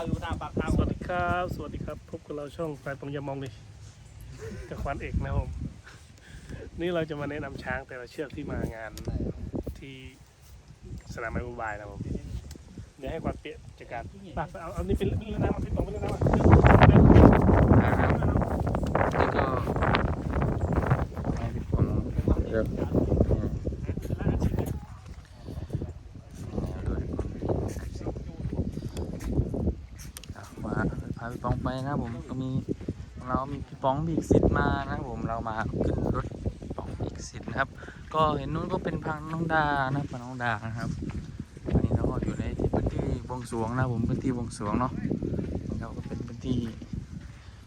าอยู่หน้าปากทางสวัสดีครับ สวัสดีครับ พบกับเราช่องแฟนปองยามองเลยกับควานเอกนะครับผมนี่เราจะมาแนะนำช้างแต่ละเชือกที่มางานที่สนามไม้บุบายนะครับผมเดี๋ยวให้ควานเปียกจัดการไปไปเอาเอานี่เป็นเรื่องน้ำมาพี่ปองเป็นเรื่องน้ำมาแล้วก็ให้พี่ผมเดี๋ยวดูดิอะมาพาพี่ปองไป นะครับผมก็มีเรามีพี่ปองบีกซิดมานะครับผมเรามาขึ้นรถพี่ปองบีกซิดนะครับ ก็เห็นนู้นก็เป็นพังน้องดานะพังน้องดานะครับอันนี้เราก็อยู่ในที่พื้นที่บวงสวงนะครับผมพื้นที่บวงสวงเนาะเราก็เป็นพื้นที่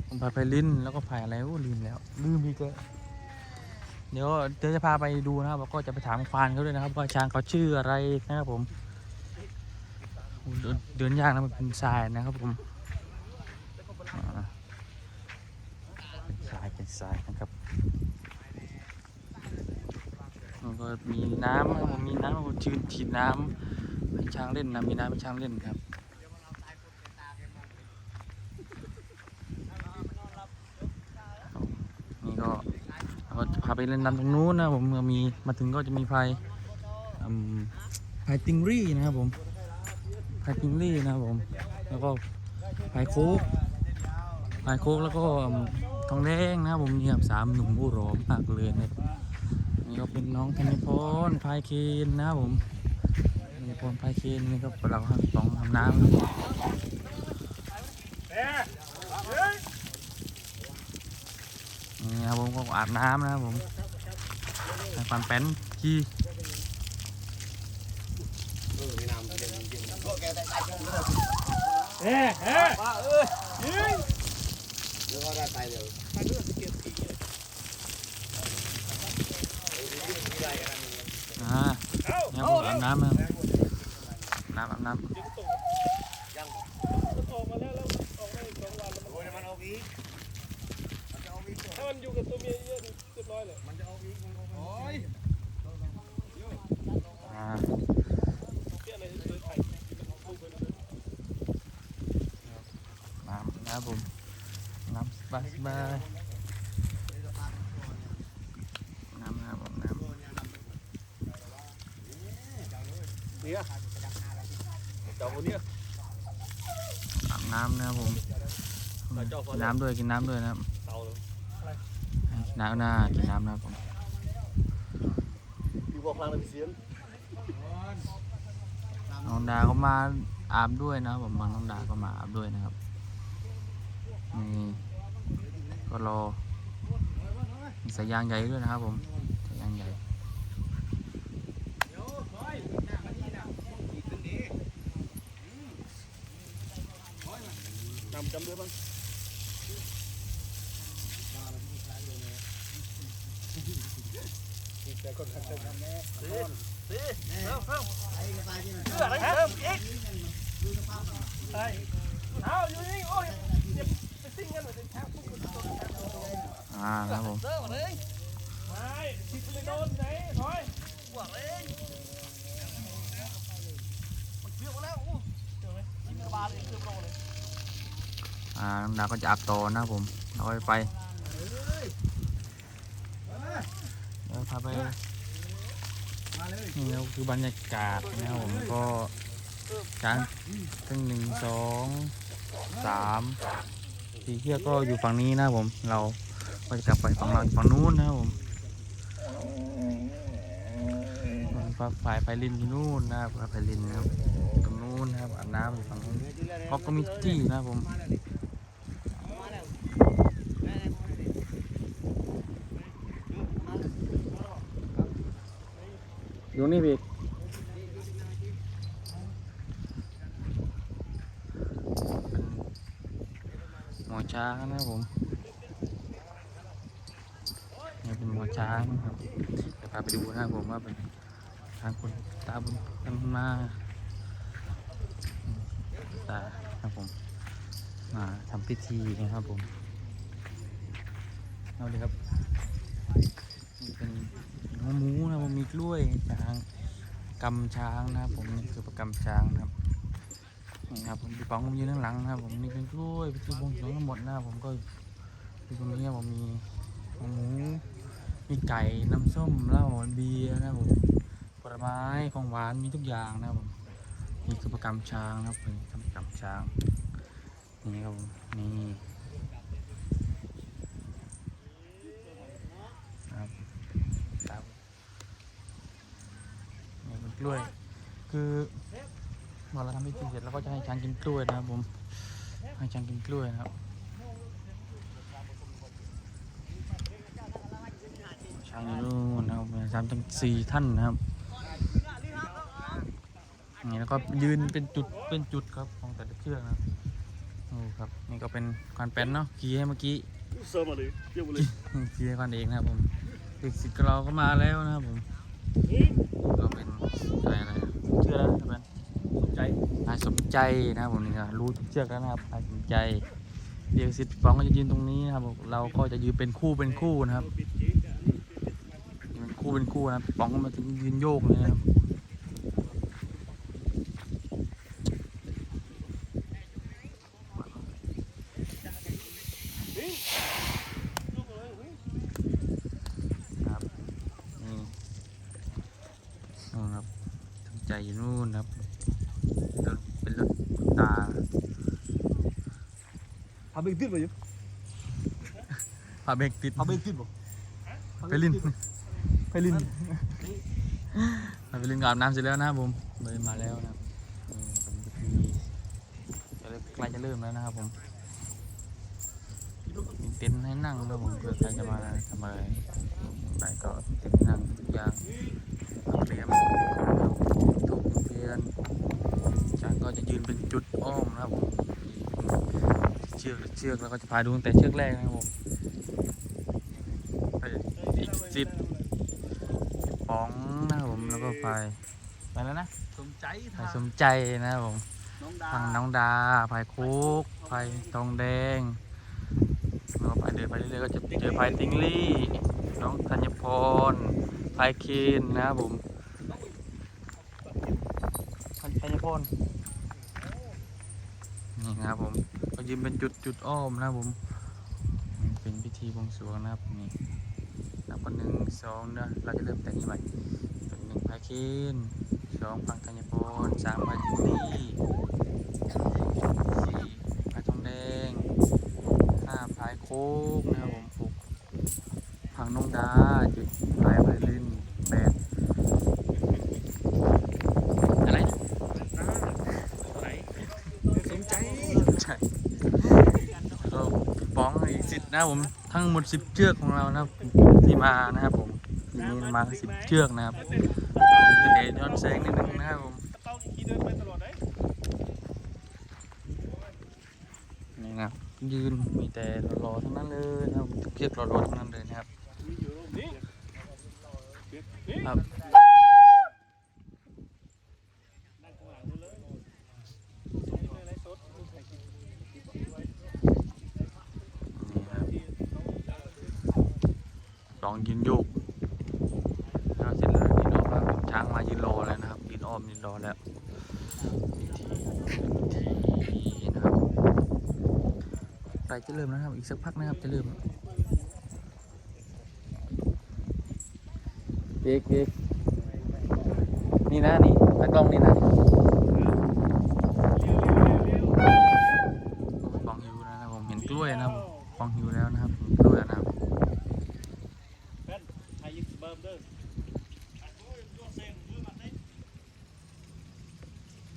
ผมพาไปลิ้นแล้วก็พายอะไรโอ้ลืมแล้วลืมอีกแล้วเดี๋ยวเดี๋ยวจะพาไปดูนะครับแล้วก็จะไปถามควานเขาด้วยนะครับ ว่าช้างเขาชื่ออะไรนะครับผมเดินยากนะมันเป็นทรายนะครับผมอ่า เป็นทรายนะครับก็มีน้ำครับผมมีน้ำชื้นฉีดน้ำให้ช้างเล่นนะมีน้ำให้ช้างเล่นครับนี่ก็เราก็จะพาไปเล่นน้ำตรงนู้นนะผมมีมาถึงก็จะมีพายอืมพายติงรี่นะครับผมพายติงรี่นะครับผม แล้วก็พายโคกพายโคกแล้วก็ อืมทองแดงนะครับผมนี่ครับสามหนุ่มผู้ร้อมมากเลยนะครับนี่ก็เป็นน้องธนิพรพายเคนนะครับผมธนิพรพายเคนนี่ก็เราสองทำน้ำนี่ครับผมก็อาบน้ำนะครับผมในฟันแป้นขี้เฮ้เฮ้ว่าเออเดี๋ยวก็ได้ไปเดี๋ยว อ่า เอ้าเอาบน้ำนะครับน้ำอาบน้ยังออกมาแล้วแล้วออกมาอีกสองวันแล้วโอ้ยมันเอาอีกมันจะเอาอีกถ้ามันอยู่กับตัวเมียเยอะเรียบร้อยเลยมันจะเอาอีกโอ้ยำอ่าเปี้ยอะไรเคยไข่ลูกไปเลยน้ำนะครับผมน้ำสบายสบายน้ำนะครับผมน้ เนี่ยเจ้าคนเนี้ยำอาบน้ำนะครับผมกินน้ำด้วยกินน้ำด้วยนะครับเต่าเลยกินน้ำหน้ากินน้ำนะครับผมอยู่บอกพลังเลยเสียนน้องดาก็มาอาบด้วยนะครับผมบางน้องดาก็มาอาบด้วยนะครับนี่ก็รอมีสายยางใหญ่ด้วยนะครับผมสายยางใหญ่ นำจำด้วยบ้างแต่คนทำทำแม่สิสิเริ่มเริ่มเชื่ออะไรเริ่มอีกใช่เอาอยู่นี่โอ้ยไปซิ่งกันเหมือนเป็นช้างพวกคุณตัวช้างตัวอ่าครับผมเริ่มเลยไม่ทิพย์โดนไหนถอยหวังเลยมันเชื่อมาแล้วโอ้เชื่อไหมยิงกระบาลเลยเชื่อโลเลย อ่าน้องดาก็จะอาบต่อนะผมเราก็ไปเดี๋ยวพาไปนี่ก็คือบรรยากาศนะครับผมก็ช้างทั้งหนึ่งสองสามสี่เชือกก็อยู่ฝั่งนี้นะผมเราก็จะกลับไปฝั่งเราอยู่ฝั่งนู้นนะครับผมฝั่งฝ่ายไฟลินอยู่นู่นนะครับฝ่ายไฟลินนะครับตรงนู้นนะครับอาบน้ำอยู่ฝั่งนู้นเขาก็มีที่นะผม อยู่นี่พี่หมอช้างนะผมนี่เป็นหมอช้างนะครับเดี๋ยวพาไปดูนะครับผมว่าเป็นทางคนตาบุญกันมาตาครับผมมาทำพิธีนะครับผมเอาเลยครับ เป็นหัวหมูนะผมมีกล้วยช้างกำช้างนะครับผมนี่คือประกำช้างนะครับนี่ครับผมพี่ป๋องผมยืนข้างหลังนะครับ ผมนี่เป็นกล้วยเป็นกล้วยบวงสรวงทั้งหมดนะครับผมก็อยู่ตรงนี้ผมมีหมูมีไก่น้ำส้มเหล้าเบียร์นะครับผมผลไม้ของหวานมีทุกอย่างนะครับผมมีกิจกรรมช้างนะครับเป็นกิจกรรมช้างนี่ครับผมนี่ครับครับ นี่เป็นกล้วย คือพอเราทำพิธีเสร็จเราก็จะให้ช้างกินกล้วยนะครับผมให้ช้างกินกล้วยนะครับช้างอยู่นู่นนะครับมีสามจังสี่ท่านนะครับนี่แล้วก็ยืนเป็นจุดเป็นจุดครับของแต่ละเชือกนะครับโอ้ครับนี่ก็เป็นการแป้นเนาะขี่ให้เมื่อกี้เสริมมาเลยเยี่ยมเลยขี่ให้กันเองนะครับผมเด็กศิษย์ของเราก็มาแล้วนะครับผม ก็เป็นใครอะไรนะชื่ออะไรนะเป็นสนใจนายสมใจนะครับผมนี่ครับรู้ทุกเชือกแล้วนะครับนายสมใจเด็กศิษย์ฟองก็จะยืนตรงนี้นะครับผมเราก็จะยืนเป็นคู่เป็นคู่นะครับปิดเจ๊กะเป็นคู่เป็นคู่นะครับป๋องก็มาถึงยืนโยกเลยนะครับครับ นี่นู่นครับทำใจอยู่นู่นครับรถ เป็นรถตาพาไปติดบ่อยู่พาเบรกติดพาไปติดบ่ไปลินไปลินไปลินกับอาบน้ำเสร็จแล้วนะครับผมเลยมาแล้วนะครับนี่เป็นพิธีจะเริ่มใกล้จะเริ่มแล้วนะครับผมมีเต็นท์ให้นั่งแล้วผมเผื่อใครจะมาทำอะไรไปก็เต็นท์ให้นั่งทุกอย่างเตรียมถูกเปลี่ยนจา กก็จะยืนเป็นจุดอ้อมนะครับผมเชือกเชือกแล้วก็จะพาดูตั้งแต่เชือกแรกนะครับผมไปอีกสิบป๋องนะครับผมแล้วก็ไปไปแล้วนะสมใจไปทางสมใจนะครับผมน้องดาทางน้องดาภายคุกภายทองแดงแล้วก็ไปเดินไปเรื่อยๆก็จะเจอภายติงลี่ น้องธัญพรภายเคนนะครับผมธัญพร นี่นะครับผมก็ยืนเป็นจุดจุดอ้อมนะครับผมเป็นพิธีบวงสรวงนะครับนี่นับวันหนึ่งสองนะเราจะเริ่มแต่นี้ใหม่เป็นหนึ่งภายเคนสองพังธัญพรสามภายติงลี่สี่พายทองแดงห้าพายโค้กนะครับผมหกพังนงดาจ็ดพายไพลินแปดอะไรนะ ไหน สมใจ ใช่ก็ป้องอีกสิบ นะครับผมทั้งหมดสิบเชือกของเรานะครับที่มานะครับผมทีนี้มาสิบเชือกนะครับเป็นเดย้อนแสงนิดนึงนะครับผมนี่นะยืนมีแต่รอๆทั้งนั้นเลยนะครับเชือกรอๆทั้งนั้นเลยนะครับครับ นั่งข้างหลังนู่นเลยส่งไปไลฟ์สดถ่ายคลิป นี่ครับ ลองยืนโยกแล้วเสร็จแล้วยืนอ้อมแล้วช้างมายืนรอแล้วนะครับยืนอ้อมยืนรอแล้วพิธีพิธีนะครับใกล้จะเริ่มนะครับอีกสักพักนะครับจะเริ่มเบรกเบรกนี่นะนี่ตากล้องนี่นะฟองหิวแล้วนะครับผมเห็นกล้วยนะครับฟองหิวแล้วนะครับเห็นกล้วยแล้วนะครับ แป้นไทยยิงเบิ่มเด้อ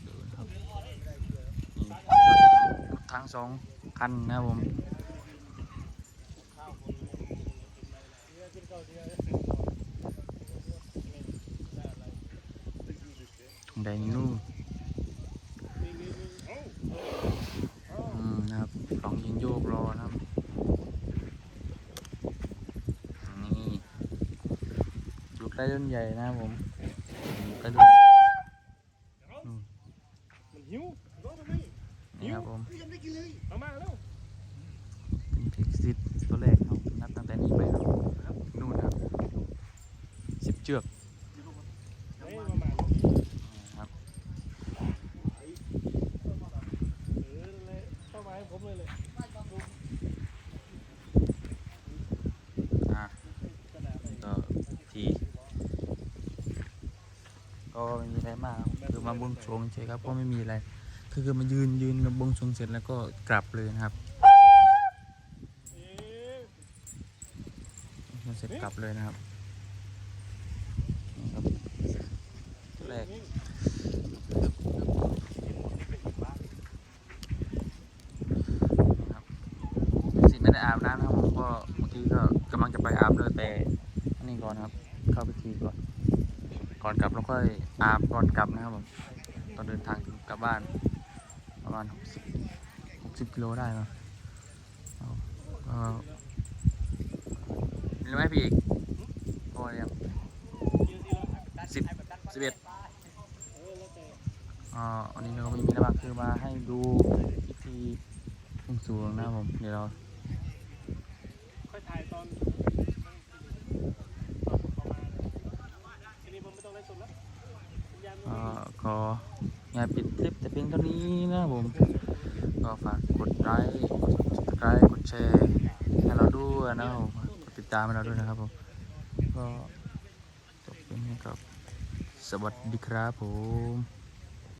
ดูนะครับนี่รถทั้ง สองคันนะครับผมถุงแดงนู่นนะครับลองยิงโยกรอนะครับนี่ดูใกล้ต้นใหญ่นะครับผมกล้ต้นใหญ่อืม มันหิวรอทำไม นี่ครับผม ยังไม่กินเลย เอามาแล้ว เป็นพิกซิตตัวแรกครับนับตั้งแต่นี้ไปครับนู่นครับสิบ เชือกเฮ้ยมามานะครับผมเลยเลยอะก็ทีก็ไม่มีอะไรมากครับคือมาบวงสรวงเฉยครับก็ไม่มีอะไรคือคือมายืนยืนกับบวงสรวงเสร็จแล้วก็กลับเลยนะครับเอ๊ะเสร็จกลับเลยนะครับนี่ครับแรก ครับสิไม่ได้อาบน้ำนะครับผมก็เมื่อกี้ก็กำลังจะไป อาบเลยแต่อันนี้ก่อนครับ เข้าพิธีก่อน ก่อนกลับแล้วค่อยอาบก่อนกลับนะครับผมตอนเดินทางถึงกลับบ้านประมาณ60 60กิโลได้เนอะเอาก็มีไหมพี่อีกพอยังสิบสิบเอ็ดอ่าวันนี้เราก็ไม่มีอะไรมากคือมาให้ดูพิธีบวงสรวงนะครับผม เดี๋ยวเราค่อยถ่ายตอนผมเข้ามาทีนี้ผมไม่ต้องไล่สดแล้วสัญญาณมัน เอ่ ไม่มี อขอ อย่าปิดคลิปแต่เพียงเท่านี้นะผม ก็ฝากกดไลค์ กด subscribe กดแชร์ให้เราด้วยนะผมกดติดตามให้เราด้วยนะครับผม ก็จบเป็นนี้ครับ สวัสดีครับผม